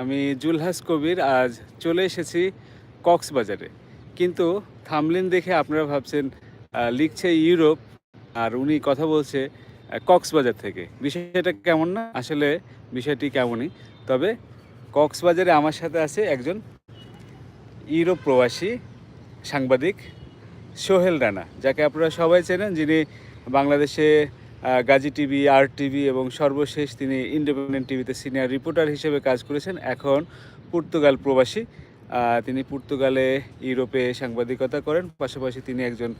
আমি জুলহাস কবির, আজ চলে এসেছি কক্সবাজারে। কিন্তু থামলিন দেখে আপনারা ভাবছেন লিখছে ইউরোপ, আর উনি কথা বলছে কক্সবাজার থেকে। বিষয়টা কেমন না? আসলে বিষয়টি কেমনই। তবে কক্সবাজারে আমার সাথে আছে একজন ইউরোপ প্রবাসী সাংবাদিক সোহেল রানা, যাকে আপনারা সবাই চেনেন, যিনি বাংলাদেশে গাজী টিভি, আর টিভি এবং সর্বশেষ তিনি ইন্ডিপেন্ডেন্ট টিভিতে সিনিয়র রিপোর্টার হিসেবে কাজ করেছেন। এখন পর্তুগাল প্রবাসী। তিনি পর্তুগালে ইউরোপে সাংবাদিকতা করেন। পাশাপাশি তিনি একজন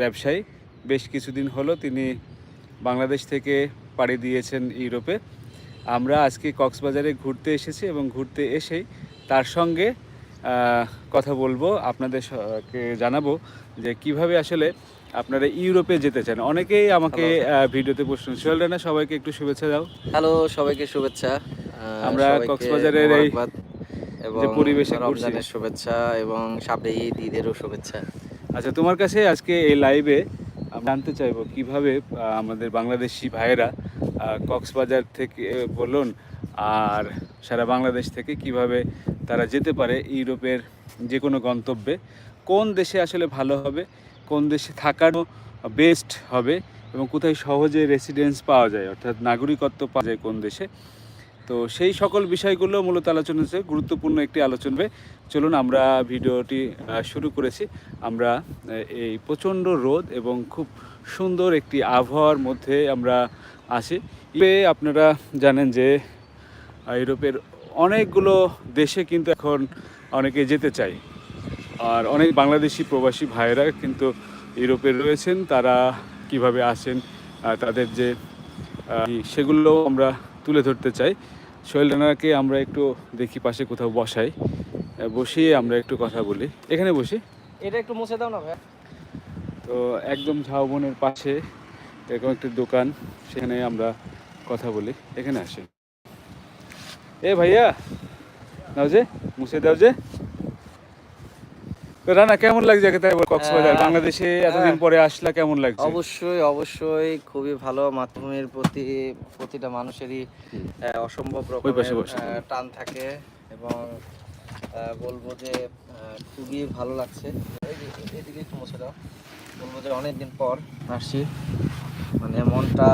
ব্যবসায়ী। বেশ কিছুদিন হলো তিনি বাংলাদেশ থেকে পাড়ি দিয়েছেন ইউরোপে। আমরা আজকে কক্সবাজারে ঘুরতে এসেছি এবং ঘুরতে এসেই তার সঙ্গে কথা বলব। আপনাদের জানাব যে কীভাবে আসলে আপনারা ইউরোপে যেতে চান। অনেকেই আমাকে ভিডিওতে প্রশ্ন সোহেল রানা সবাইকে একটু শুভেচ্ছা দাও। হ্যালো সবাইকে শুভেচ্ছা। আমরা কক্সবাজারের এই এবং যে পরিবেশে। রমজানের শুভেচ্ছা এবং সামনে ঈদ ঈদেরও শুভেচ্ছা। আচ্ছা তোমার কাছে আজকে এই লাইভে জানতে চাইব কীভাবে আমাদের বাংলাদেশি ভাইয়েরা কক্সবাজার থেকে বলুন আর সারা বাংলাদেশ থেকে কীভাবে তারা যেতে পারে ইউরোপের যে কোনো গন্তব্যে কোন দেশে আসলে ভালো হবে কোন দেশে থাকারও বেস্ট হবে এবং কোথায় সহজে রেসিডেন্স পাওয়া যায়, অর্থাৎ নাগরিকত্ব পাওয়া যায় কোন দেশে। তো সেই সকল বিষয়গুলো মূলত আলোচনা হচ্ছে, গুরুত্বপূর্ণ একটি আলোচনা চলুন আমরা ভিডিওটি শুরু করেছি। আমরা এই প্রচণ্ড রোদ এবং খুব সুন্দর একটি আবহাওয়ার মধ্যে আমরা আসি আপনারা জানেন যে ইউরোপের অনেকগুলো দেশে কিন্তু এখন অনেকে যেতে চায়। আর অনেক বাংলাদেশি প্রবাসী ভাইয়েরা কিন্তু ইউরোপে রয়েছেন তারা কীভাবে আসেন তাদের যে সেগুলো আমরা তুলে ধরতে চাই। সোহেল রানাকে আমরা একটু দেখি পাশে কোথাও বসাই। বসিয়ে আমরা একটু কথা বলি। এখানে বসি। এটা একটু মুছে দাও না ভাই। তো একদম ঝাউবনের পাশে এরকম একটি দোকান সেখানে আমরা কথা বলি। এখানে আসি এ ভাইয়া দাও যে মুছে দাও যে। তো রানা কেমন লাগছে তাই বল কক্সবাজার? বাংলাদেশে এতদিন হ্যাঁ। পরে আসলা কেমন লাগছে? অবশ্যই অবশ্যই। খুবই ভালো মাতৃভূমির প্রতি প্রতিটা মানুষেরই অসম্ভব রকমের টান থাকে এবং বলব যে খুবই ভালো লাগছে। এদিকে একটু মুছে দাও। বলব যে অনেকদিন পর আসছি। মানে মনটা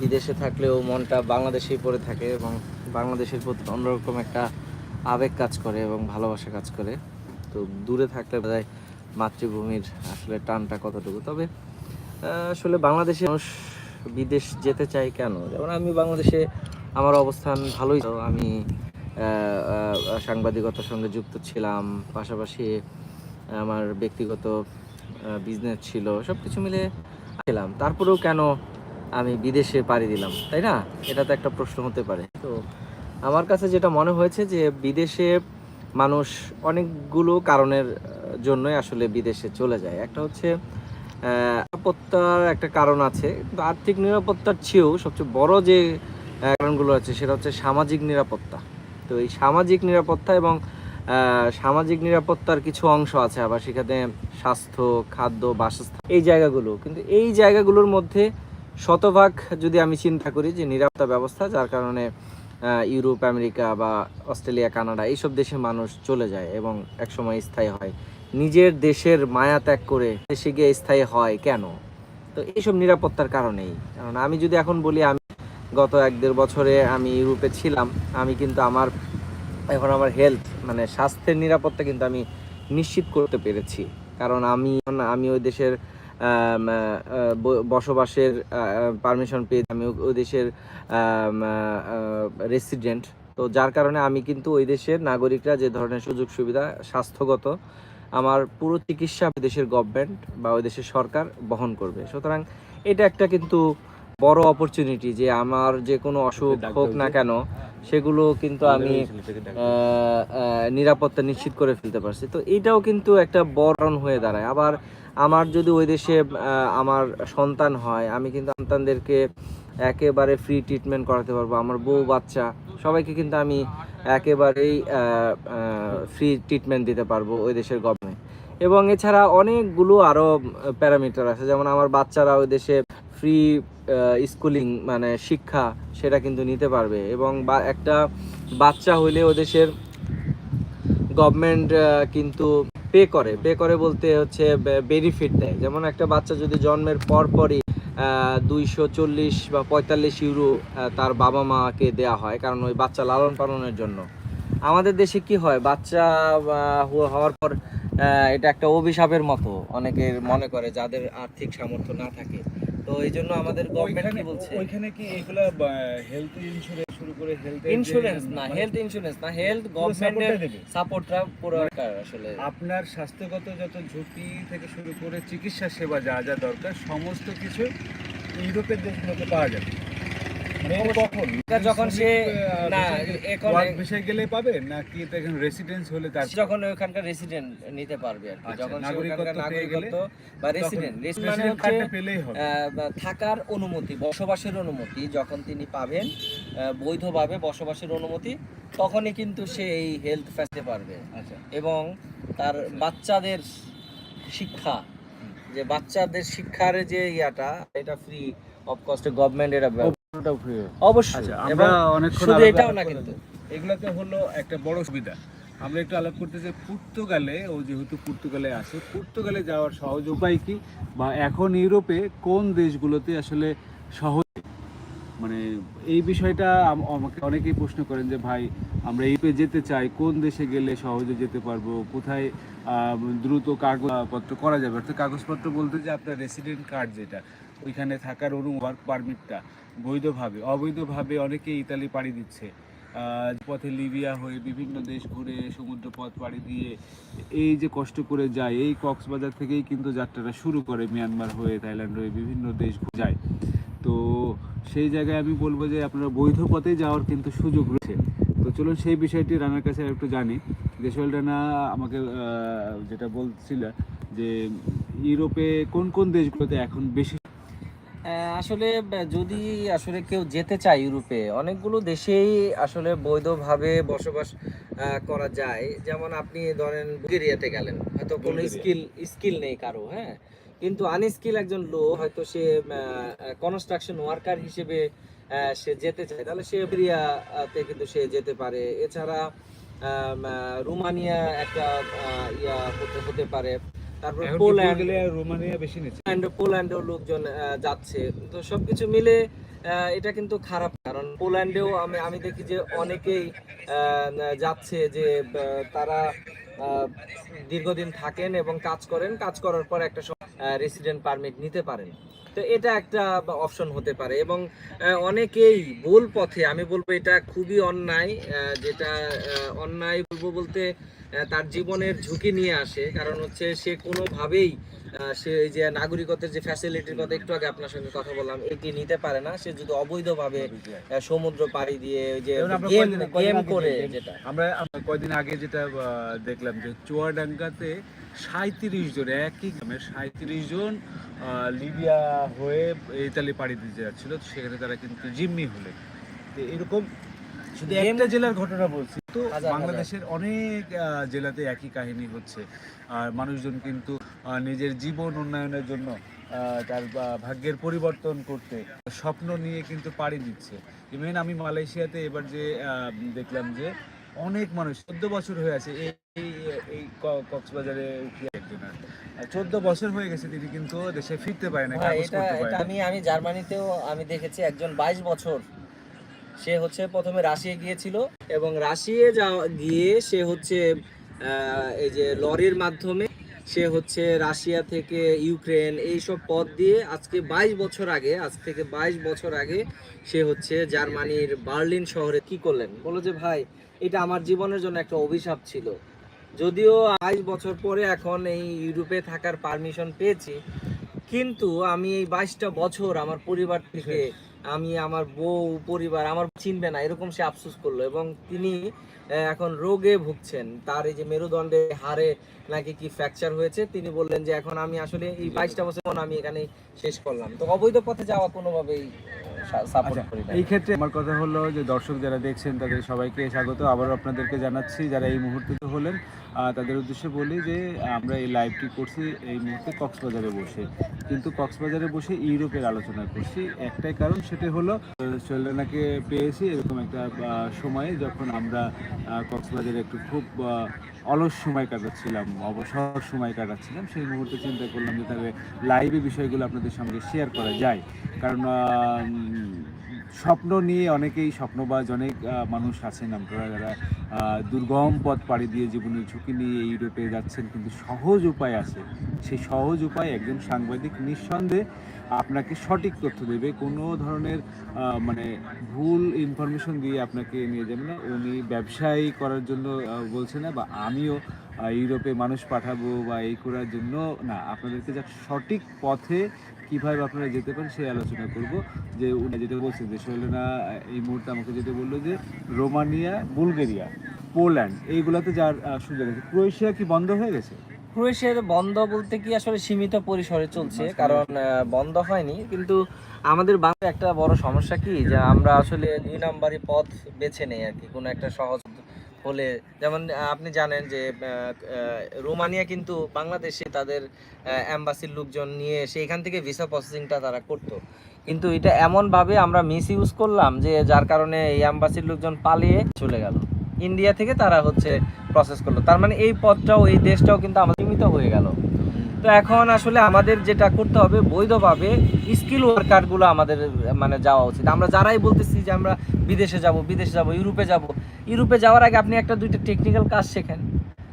বিদেশে থাকলেও মনটা বাংলাদেশেই পড়ে থাকে এবং বাংলাদেশের প্রতি অন্যরকম একটা আবেগ কাজ করে এবং ভালোবাসা কাজ করে। তো দূরে থাকলে বোধ হয় মাতৃভূমির আসলে টানটা কতটুকু? তবে আসলে বাংলাদেশে মানুষ বিদেশ যেতে চায় কেন? যেমন আমি বাংলাদেশে আমার অবস্থান ভালোই ছিল। আমি সাংবাদিকতার সঙ্গে যুক্ত ছিলাম, পাশাপাশি আমার ব্যক্তিগত বিজনেস ছিল সব কিছু মিলে ছিলাম। তারপরেও কেন আমি বিদেশে পাড়ি দিলাম, তাই না? এটা তো একটা প্রশ্ন হতে পারে। তো আমার কাছে যেটা মনে হয়েছে যে বিদেশে মানুষ অনেকগুলো কারণের জন্যই আসলে বিদেশে চলে যায়। একটা হচ্ছে নিরাপত্তার একটা কারণ আছে, কিন্তু আর্থিক নিরাপত্তার চেয়েও সবচেয়ে বড় যে কারণগুলো আছে সেটা হচ্ছে সামাজিক নিরাপত্তা। তো এই সামাজিক নিরাপত্তা এবং সামাজিক নিরাপত্তার কিছু অংশ আছে আবার সেখানে স্বাস্থ্য, খাদ্য, বাসস্থান, এই জায়গাগুলো। কিন্তু এই জায়গাগুলোর মধ্যে শতভাগ যদি আমি চিন্তা করি যে নিরাপত্তা ব্যবস্থা, যার কারণে ইউরোপ, আমেরিকা বা অস্ট্রেলিয়া, কানাডা এইসব দেশে মানুষ চলে যায় এবং একসময় স্থায়ী হয়। নিজের দেশের মায়া ত্যাগ করে দেশে গিয়ে স্থায়ী হয় কেন? তো এইসব নিরাপত্তার কারণেই। কারণ আমি যদি এখন বলি, আমি গত এক দেড় বছরে আমি ইউরোপে ছিলাম, আমি কিন্তু আমার, এখন আমার হেলথ মানে স্বাস্থ্যের নিরাপত্তা কিন্তু আমি নিশ্চিত করতে পেরেছি। কারণ আমি আমি ওই দেশের বসবাসের পারমিশন পেয়ে আমি ওই দেশের রেসিডেন্ট তো যার কারণে আমি কিন্তু ওই দেশের নাগরিকরা যে ধরনের সুযোগ সুবিধা স্বাস্থ্যগত আমার পুরো চিকিৎসা দেশের গভর্নমেন্ট বা ওই দেশের সরকার বহন করবে। সুতরাং এটা একটা কিন্তু বড় অপরচুনিটি যে আমার যে কোনো অসুখ হোক না কেন সেগুলো কিন্তু আমি নিরাপত্তা নিশ্চিত করে ফেলতে পারছি। তো এটাও কিন্তু একটা বরণ হয়ে দাঁড়ায়। আবার আমার যদি ওই দেশে আমার সন্তান হয়, আমি কিন্তু সন্তানদেরকে একেবারে ফ্রি ট্রিটমেন্ট করাতে পারব। আমার বউ বাচ্চা, সবাইকে কিন্তু আমি একেবারেই ফ্রি ট্রিটমেন্ট দিতে পারব ওই দেশের গভর্নমেন্ট এবং এছাড়া অনেকগুলো আরও প্যারামিটার আছে। যেমন আমার বাচ্চারা ওই দেশে ফ্রি স্কুলিং মানে শিক্ষা, সেটা কিন্তু নিতে পারবে। এবং একটা বাচ্চা হইলে ও দেশের গভর্নমেন্ট কিন্তু পে করে পে করে বলতে হচ্ছে বেনিফিট দেয়। যেমন একটা বাচ্চা যদি জন্মের পর পরই দুইশো চল্লিশ বা পঁয়তাল্লিশ ইউরো তার বাবা মাকে দেয়া হয়, কারণ ওই বাচ্চা লালন পালনের জন্য। আমাদের দেশে কি হয়, বাচ্চা হওয়ার পর এটা একটা অভিশাপের মতো। অনেকের মনে করে যাদের আর্থিক সামর্থ্য না থাকে। তো এই জন্য আমাদের গভর্নমেন্ট কি বলছে? ওইখানে কি এগুলা হেলথ ইন্স্যুরেন্স শুরু করে হেলথ ইন্স্যুরেন্স না হেলথ ইন্স্যুরেন্স না হেলথ গভর্নমেন্টের সাপোর্টটা পুরো আসলে। আপনার স্বাস্থ্যগত যত ঝুঁকি থেকে শুরু করে চিকিৎসা সেবা যা যা দরকার সমস্ত কিছু ইউরোপের দেশগুলোতে পাওয়া যাবে। যখন সে না এখন বিষয় গেলে পাবে এখন রেসিডেন্স হলে তার যখন ওখানকার রেসিডেন্ট নিতে পারবে আর কি আচ্ছা, যখন নাগরিকত্ব বা রেসিডেন্ট মানে হচ্ছে থাকার অনুমতি বসবাসের অনুমতি যখন তিনি পাবেন বৈধভাবে বসবাসের অনুমতি তখনই কিন্তু সে এই হেলথ ফেসতে পারবে। আচ্ছা। এবং তার বাচ্চাদের শিক্ষা যে বাচ্চাদের শিক্ষার যে ইয়াটা এটা ফ্রি অফ কস্টে গভর্নমেন্ট এটা অবশ্যই। আচ্ছা আমরা শুধু এটাও না কিন্তু। এগুলাতে হলো একটা বড় সুবিধা। আমরা একটু আলাপ করতে চাই পর্তুগালে ও যেহেতু পর্তুগালে আছে পর্তুগালে যাওয়ার সহজ উপায় কি? বা এখন ইউরোপে কোন দেশগুলোতে আসলে সহজ? মানে এই বিষয়টা আমাকে অনেকেই প্রশ্ন করেন যে ভাই আমরা ইউরোপে যেতে চাই কোন দেশে গেলে সহজে যেতে পারব? কোথায় দ্রুত কাগজপত্র করা যাবে? অর্থাৎ কাগজপত্র বলতে যে আপনার রেসিডেন্ট কার্ড যেটা ওইখানে থাকার অনু ওয়ার্ক পারমিটটা বৈধভাবে, অবৈধভাবে অনেকে ইতালি পাড়ি দিচ্ছে। পথে লিবিয়া হয়ে বিভিন্ন দেশ ঘুরে সমুদ্র পথ পাড়ি দিয়ে এই যে কষ্ট করে যায়, এই কক্সবাজার থেকেই কিন্তু যাত্রাটা শুরু করে মিয়ানমার হয়ে, থাইল্যান্ড হয়ে, বিভিন্ন দেশ যায়। তো সেই জায়গায় আমি বলব যে আপনারা বৈধ পথে যাওয়ার কিন্তু সুযোগ রয়েছে। তো চলুন সেই বিষয়টি রানার কাছে একটু জানি। সোহেল রানা আমাকে যেটা বলছিল যে ইউরোপে কোন কোন দেশগুলোতে এখন বেশি আসলে যদি আসলে কেউ যেতে চায় ইউরোপে অনেকগুলো দেশেই আসলে বৈধভাবে বসবাস করা যায়। যেমন আপনি ধরেন বুলগেরিয়াতে গেলেন হয়তো কোনো স্কিল স্কিল নেই কারও হ্যাঁ? কিন্তু আনস্কিল একজন লোক হয়তো সে কনস্ট্রাকশন ওয়ার্কার হিসেবে সে যেতে চায় তাহলে সে বুলগেরিয়াতে কিন্তু সে যেতে পারে। এছাড়া রোমানিয়া একটা ইয়া হতে হতে পারে। তারপর পোল্যান্ড রোমানিয়া বেশি নিচ্ছে? পোল্যান্ড পোল্যান্ডেও লোকজন যাচ্ছে। তো সবকিছু মিলে এটা কিন্তু খারাপ কারণ পোল্যান্ডেও আমি আমি দেখি যে অনেকেই যাচ্ছে যে তারা দীর্ঘদিন থাকেন এবং কাজ করেন। কাজ করার পর একটা রেসিডেন্ট পারমিট নিতে পারেন। তো এটা একটা অপশন হতে পারে এবং অনেকেই ভুল পথে আমি বলব এটা খুবই অন্যায় যেটা অন্যায় বলব বলতে তার জীবনের ঝুঁকি নিয়ে আসে। কারণ হচ্ছে সে কোনোভাবেই সে এই যে নাগরিকত্বের যে ফ্যাসিলিটির কথা একটু আগে আপনার সঙ্গে কথা বললাম এটি নিতে পারে না। সে যদি অবৈধভাবে সমুদ্র পাড়ি দিয়ে ওই যে গেম করে যেটা। আমরা কয়দিন আগে যেটা দেখলাম যে চুয়াডাঙ্গাতে সাঁত্রিশ জন একই গ্রামে সাঁত্রিশ জন আহ, লিবিয়া হয়ে ইতালি পাড়ি দিতে যাচ্ছিল। সেখানে তারা কিন্তু জিম্মি হলেন তো এরকম শুধু একটা জেলার ঘটনা বলছি তো। বাংলাদেশের অনেক জেলাতে একই কাহিনী হচ্ছে আর মানুষজন কিন্তু নিজের জীবন উন্নয়নের জন্য তার ভাগ্যের পরিবর্তন করতে স্বপ্ন নিয়ে কিন্তু পাড়ি দিচ্ছে ইভেন আমি মালয়েশিয়াতে এবার যে দেখলাম যে অনেক মানুষ চোদ্দ বছর হয়ে আছে এই এই- কক্সবাজারে চোদ্দ বছর হয়ে গেছে তিনি কিন্তু দেশে ফিরতে পারে না। আমি আমি জার্মানিতেও আমি দেখেছি একজন বাইশ বছর সে হচ্ছে প্রথমে রাশিয়া গিয়েছিল এবং রাশিয়া যাওয়া, গিয়ে সে হচ্ছে এই যে লরির মাধ্যমে সে হচ্ছে রাশিয়া থেকে ইউক্রেন এইসব পথ দিয়ে আজকে বাইশ বছর আগে, আজ থেকে বাইশ বছর আগে সে হচ্ছে জার্মানির বার্লিন শহরে কি করলেন? বলো যে, ভাই, এটা আমার জীবনের জন্য একটা অভিশাপ ছিল। যদিও বাইশ বছর পরে এখন এই ইউরোপে থাকার পারমিশন পেয়েছি, কিন্তু আমি এই বাইশটা বছর আমার পরিবার থেকে আমি আমার বউ পরিবার আমার চিনবে না এরকম সে আফসোস করল এবং তিনি এখন রোগে ভুগছেন। তার এই যে মেরুদণ্ডে হারে নাকি কি ফ্র্যাকচার হয়েছে তিনি বললেন যে এখন আমি আসলে এই বাইশটা বছর এখন আমি এখানে শেষ করলাম। তো অবৈধ পথে যাওয়া কোনোভাবেই আচ্ছা, এই ক্ষেত্রে আমার কথা হলো যে দর্শক যারা দেখছেন তাদের সবাইকে স্বাগত। আবার আপনাদেরকে জানাচ্ছি যারা এই মুহূর্তে হলেন তাদের উদ্দেশ্যে বলি যে, আমরা এই লাইভটি করছি এই মুহূর্তে কক্সবাজারে বসে। কিন্তু কক্সবাজারে বসে ইউরোপের আলোচনা করছি। একটাই কারণ, সেটা হলো সোহেলরানাকে পেয়েছি এরকম একটা সময়ে যখন আমরা কক্সবাজারে একটু খুব অলস সময় কাটাচ্ছিলাম, অবসর সময় কাটাচ্ছিলাম, সেই মুহূর্তে চিন্তা করলাম যে তাহলে লাইভে বিষয়গুলো আপনাদের সঙ্গে শেয়ার করা যায়। কারণ স্বপ্ন নিয়ে অনেকেই স্বপ্নবাজ, অনেক মানুষ আছেন। আপনারা যারা দুর্গম পথ পাড়ি দিয়ে জীবনের ঝুঁকি নিয়ে ইউরোপে যাচ্ছেন, কিন্তু সহজ উপায় আছে। সেই সহজ উপায় একজন সাংবাদিক নিঃসন্দেহে আপনাকে সঠিক তথ্য দেবে। কোনো ধরনের মানে ভুল ইনফরমেশন দিয়ে আপনাকে নিয়ে যাবে না। উনি ব্যবসায়ী করার জন্য বলছে না, বা আমিও ইউরোপে মানুষ পাঠাবো বা এই করার জন্য না। আপনাদেরকে যা সঠিক পথে কীভাবে আপনারা যেতে পারেন সেই আলোচনা করব। যে উনি যেটা বলছেন যে শৈলনা এই মুহূর্তে আমাকে যেটা বলল যে রোমানিয়া বুলগেরিয়া পোল্যান্ড এইগুলোতে যার সুযোগ আছে। ক্রোয়েশিয়া কি বন্ধ হয়ে গেছে? ক্রোয়েশিয়ার বন্ধ বলতে কি আসলে সীমিত পরিসরে চলছে কারণ বন্ধ হয়নি। কিন্তু আমাদের বাংলায় একটা বড় সমস্যা কি? যে আমরা আসলে দুই নাম্বারই পথ বেছে নেই আর কি। কোনো একটা সহজ হলে, যেমন আপনি জানেন যে রোমানিয়া কিন্তু বাংলাদেশে তাদের অ্যাম্বাসির লোকজন নিয়ে এসে এখান থেকে ভিসা প্রসেসিংটা তারা করতো। কিন্তু এটা এমনভাবে আমরা মিস ইউজ করলাম যে, যার কারণে এই অ্যাম্বাসির লোকজন পালিয়ে চলে গেল। ইন্ডিয়া থেকে তারা হচ্ছে প্রসেস করল। তার মানে এই পথটাও, এই দেশটাও কিন্তু আমাদের সীমিত হয়ে গেল। তো এখন আসলে আমাদের যেটা করতে হবে বৈধভাবে স্কিল ওয়ার্কারগুলো আমাদের মানে যাওয়া উচিত। আমরা যারাই বলতেছি যে আমরা বিদেশে যাব বিদেশে যাব ইউরোপে যাব ইউরোপে যাওয়ার আগে আপনি একটা দুইটা টেকনিক্যাল কাজ শেখেন।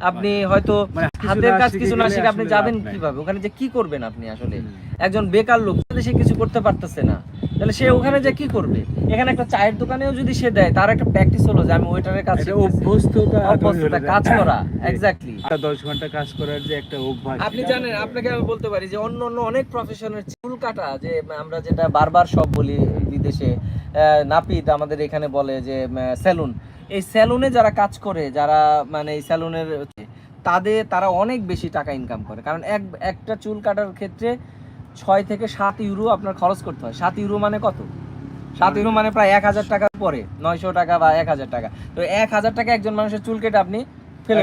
আপনি হয়তো মানে হাতের কাজ কিছু না শিখে আপনি যাবেন কীভাবে? ওখানে যে কি করবেন আপনি আসলে? একজন বেকার লোক সে কিছু করতে পারতেছে না। তাহলে সে ওখানে যে কি করবে? এখানে একটা চায়ের দোকানেও যদি সে দেয় তার একটা প্র্যাকটিস হলো যে আমি ওয়েটারের শিখতেছি। অভ্যস্ততা অভ্যস্ততা, কাজ করা এক্স্যাক্টলি একটা দশ ঘণ্টা কাজ করার যে একটা অভ্যাস আপনি জানেন আপনাকে আমি বলতে পারি যে অন্য অন্য অনেক প্রফেশনের চুল কাটা যে আমরা যেটা বারবার সব বলি বিদেশে নাপিত আমাদের এখানে বলে যে সেলুন এই সেলুনে যারা কাজ করে যারা মানে এই সেলুনের তাদের তারা অনেক বেশি টাকা ইনকাম করে। কারণ এক একটা চুল কাটার ক্ষেত্রে ছয় থেকে সাত ইউরো আপনার খরচ করতে হয়। সাত ইউরো মানে কত? সাত ইউরো মানে প্রায় এক হাজার টাকার পরে নয়শো টাকা বা এক হাজার টাকা। তো এক হাজার টাকা একজন মানুষের চুল কেটে আপনি ফেলে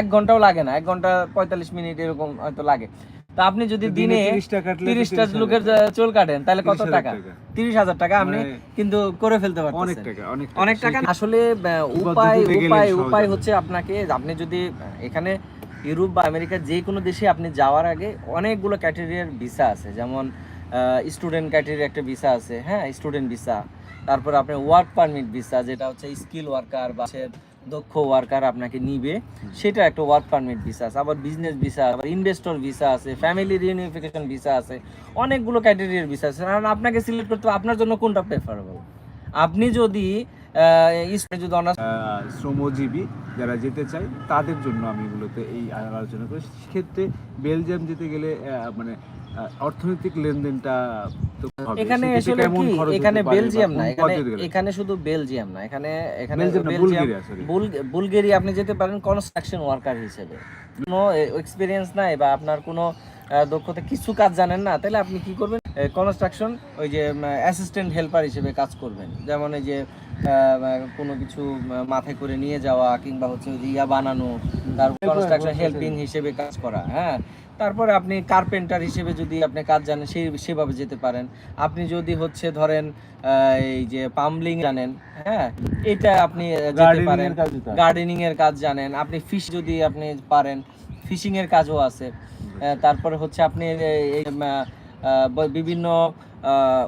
এক ঘন্টাও লাগে না এক ঘণ্টা পঁয়তাল্লিশ মিনিট এরকম হয়তো লাগে। তা আপনি যদি দিনে 30টা তিরিশটা লোকের চুল কাটেন তাহলে কত টাকা? তিরিশ হাজার টাকা আপনি মানে কিন্তু করে ফেলতে অনেক টাকা অনেক টাকা। আসলে উপায় উপায় উপায় হচ্ছে আপনাকে আপনি যদি এখানে ইউরোপ বা আমেরিকা যে কোনো দেশে আপনি যাওয়ার আগে অনেকগুলো ক্যাটেগরিয়ার ভিসা আছে। যেমন স্টুডেন্ট ক্যাটেগরি একটা ভিসা আছে হ্যাঁ? Student visa. তারপর আপনার ওয়ার্ক পারমিট ভিসা যেটা হচ্ছে স্কিল ওয়ার্কার বা দক্ষ ওয়ার্কার আপনাকে নিবে। সেটা একটা ওয়ার্ক পারমিট ভিসা আছে। আবার বিজনেস ভিসা আবার ইনভেস্টর ভিসা আছে ফ্যামিলি রিউনিফিকেশন ভিসা আছে। অনেকগুলো ক্যাটেগরির ভিসা আছে। কারণ আপনাকে সিলেক্ট করতে হবে আপনার জন্য কোনটা প্রেফারেবল আপনি যদি যদি অনার্স শ্রমজীবী যারা যেতে চায় তাদের জন্য আমি মূলত এই আলোচনা করি সেক্ষেত্রে বেলজিয়াম যেতে গেলে মানে অর্থনৈতিক লেনদেনটা এখানে আসলে কি? এখানে বেলজিয়াম না। এখানে এখানে শুধু বেলজিয়াম না। এখানে এখানে বেলজিয়াম না, বেলজিয়াম বুলগেরিয়া, sorry। বুল- বুলগেরিয়া আপনি যেতে পারেন কনস্ট্রাকশন ওয়ার্কার হিসেবে। কোনো এক্সপিরিয়েন্স নাই বা আপনার কোনো দক্ষতা কিছু কাজ জানেন না তাহলে আপনি কি করবেন? কনস্ট্রাকশন ওই যে অ্যাসিস্ট্যান্ট হেল্পার হিসেবে কাজ করবেন। যেমন এই যে কোনো কিছু মাথায় করে নিয়ে যাওয়া কিংবা হচ্ছে ইয়া বানানো তারপর কনস্ট্রাকশন হেল্পিং হিসেবে কাজ করা হ্যাঁ? তারপরে আপনি কার্পেন্টার হিসেবে যদি আপনি কাজ জানেন সেই সেভাবে যেতে পারেন। আপনি যদি হচ্ছে ধরেন এই যে পাম্বলিং জানেন হ্যাঁ? এটা আপনি যেতে পারেন। গার্ডেনিং এর কাজ জানেন। আপনি ফিশ যদি আপনি পারেন ফিশিং এর কাজও আছে। তারপরে হচ্ছে আপনি বিভিন্ন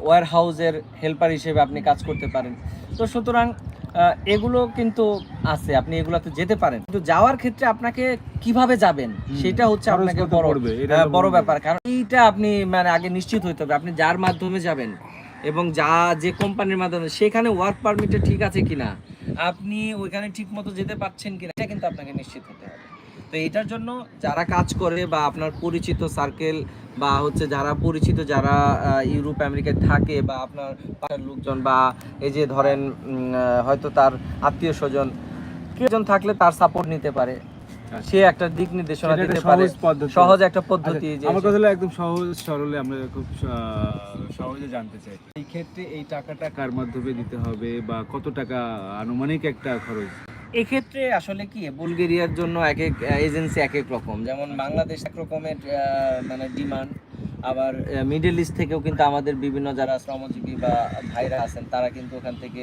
ওয়ার হাউসের হেল্পার হিসেবে আপনি কাজ করতে পারেন। তো সুতরাং এগুলো কিন্তু আছে আপনি এগুলাতে যেতে পারেন। কিন্তু যাওয়ার ক্ষেত্রে আপনাকে কীভাবে যাবেন সেটা হচ্ছে আপনাকে বড় হ্যাঁ, বড় ব্যাপার। কারণ এইটা আপনি মানে আগে নিশ্চিত হইতে হবে। আপনি যার মাধ্যমে যাবেন এবং যা যে কোম্পানির মাধ্যমে সেখানে ওয়ার্ক পারমিটে ঠিক আছে কিনা আপনি ওইখানে ঠিক মতো যেতে পারছেন কিনা এটা কিন্তু আপনাকে নিশ্চিত হতে হবে। তো এটার জন্য যারা কাজ করে বা আপনার পরিচিত সার্কেল বা হচ্ছে যারা পরিচিত যারা ইউরোপ আমেরিকায় থাকে বা আপনার লোকজন বা এই যে ধরেন হয়তো তার আত্মীয় স্বজন কেজন থাকলে তার সাপোর্ট নিতে পারে। সে একটা দিক নির্দেশনা দিতে পারে। সহজ একটা পদ্ধতি আচ্ছা, যে আমার কথা হলো একদম সহজ সরলে আমরা খুব সহজে জানতে চাই। এই ক্ষেত্রে এই টাকাটা কার মাধ্যমে দিতে হবে বা কত টাকা আনুমানিক একটা খরচ? এক্ষেত্রে আসলে কি, বুলগেরিয়ার জন্য এক এক এজেন্সি এক এক রকম। যেমন বাংলাদেশ এক রকমের মানে ডিমান্ড আবার মিডল ইস্ট থেকেও কিন্তু আমাদের বিভিন্ন যারা শ্রমজীবী বা ভাইরা আছেন, তারা কিন্তু ওখান থেকে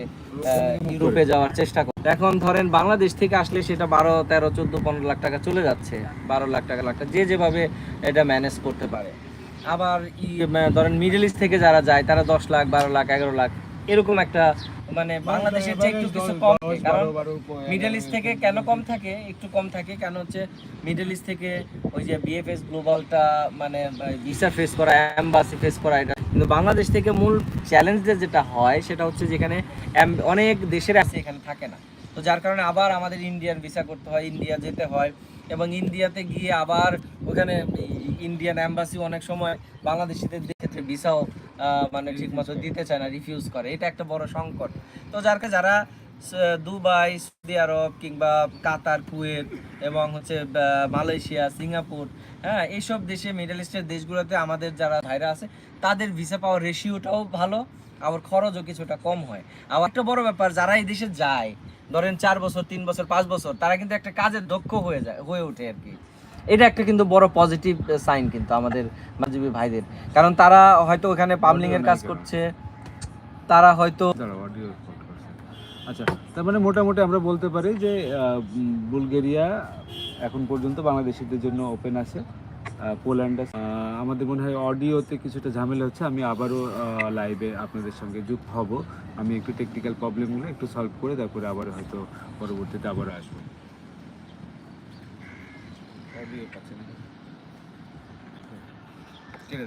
ইউরোপে যাওয়ার চেষ্টা করে এখন ধরেন বাংলাদেশ থেকে আসলে সেটা বারো, তেরো, চোদ্দ, পনেরো লাখ টাকা চলে যাচ্ছে। বারো লাখ টাকা লাখ টাকা, যে যেভাবে এটা ম্যানেজ করতে পারে। আবার ধরেন মিডল ইস্ট থেকে যারা যায়, তারা দশ লাখ, বারো লাখ, এগারো লাখ এরকম একটা মানে বাংলাদেশের যে একটু কিছু কম কারণ মিডল ইস্ট থেকে কেন কম থাকে একটু কম থাকে কেন হচ্ছে মিডল ইস্ট থেকে ওই যে বিএফএস গ্লোবালটা মানে ভিসা ফেস করা অ্যাম্বাসি ফেস করা এটা। কিন্তু বাংলাদেশ থেকে মূল চ্যালেঞ্জ যেটা হয় সেটা হচ্ছে যেখানে অনেক দেশের আছে এখানে থাকে না। তো যার কারণে আবার আমাদের ইন্ডিয়ান ভিসা করতে হয় ইন্ডিয়া যেতে হয়। এবং ইন্ডিয়াতে গিয়ে আবার ওখানে ইন্ডিয়ান অ্যাম্বাসি অনেক সময় বাংলাদেশিদের ক্ষেত্রে ভিসাও মানে ঠিক মতো দিতে চায় না রিফিউজ করে। এটা একটা বড় সংকট। তো যার যারা দুবাই, সৌদি আরব কিংবা কাতার, কুয়েত এবং হচ্ছে মালয়েশিয়া, সিঙ্গাপুর হ্যাঁ এইসব দেশে, মিডল ইস্টের দেশগুলোতে আমাদের যারা ভাইরা আছে, তাদের ভিসা পাওয়ার রেশিওটাও ভালো, আবার খরচও কিছুটা কম হয়। আবার একটা বড় ব্যাপার, যারা এই দেশে যায় ধরেন চার বছর তিন বছর পাঁচ বছর তারা কিন্তু একটা কাজের দক্ষ হয়ে যায় হয়ে ওঠে আর কি। এটা একটা কিন্তু বড় পজিটিভ সাইন কিন্তু আমাদের মাঝিবী ভাইদের। কারণ তারা হয়তো ওখানে পাবলিং এর কাজ করছে তারা হয়তো। আচ্ছা তার মানে মোটামুটি আমরা বলতে পারি যে বুলগেরিয়া এখন পর্যন্ত বাংলাদেশিদের জন্য ওপেন আছে। পোল্যান্ড আমাদের মনে হয় অডিওতে কিছুটা ঝামেলা হচ্ছে। আমি আবারও লাইভে আপনাদের সঙ্গে যুক্ত হব। আমি একটু টেকনিক্যাল প্রবলেমগুলো একটু সলভ করে তারপরে আবার হয়তো পরবর্তীতে আবারও আসব। অডিও পাচ্ছে না? কেটে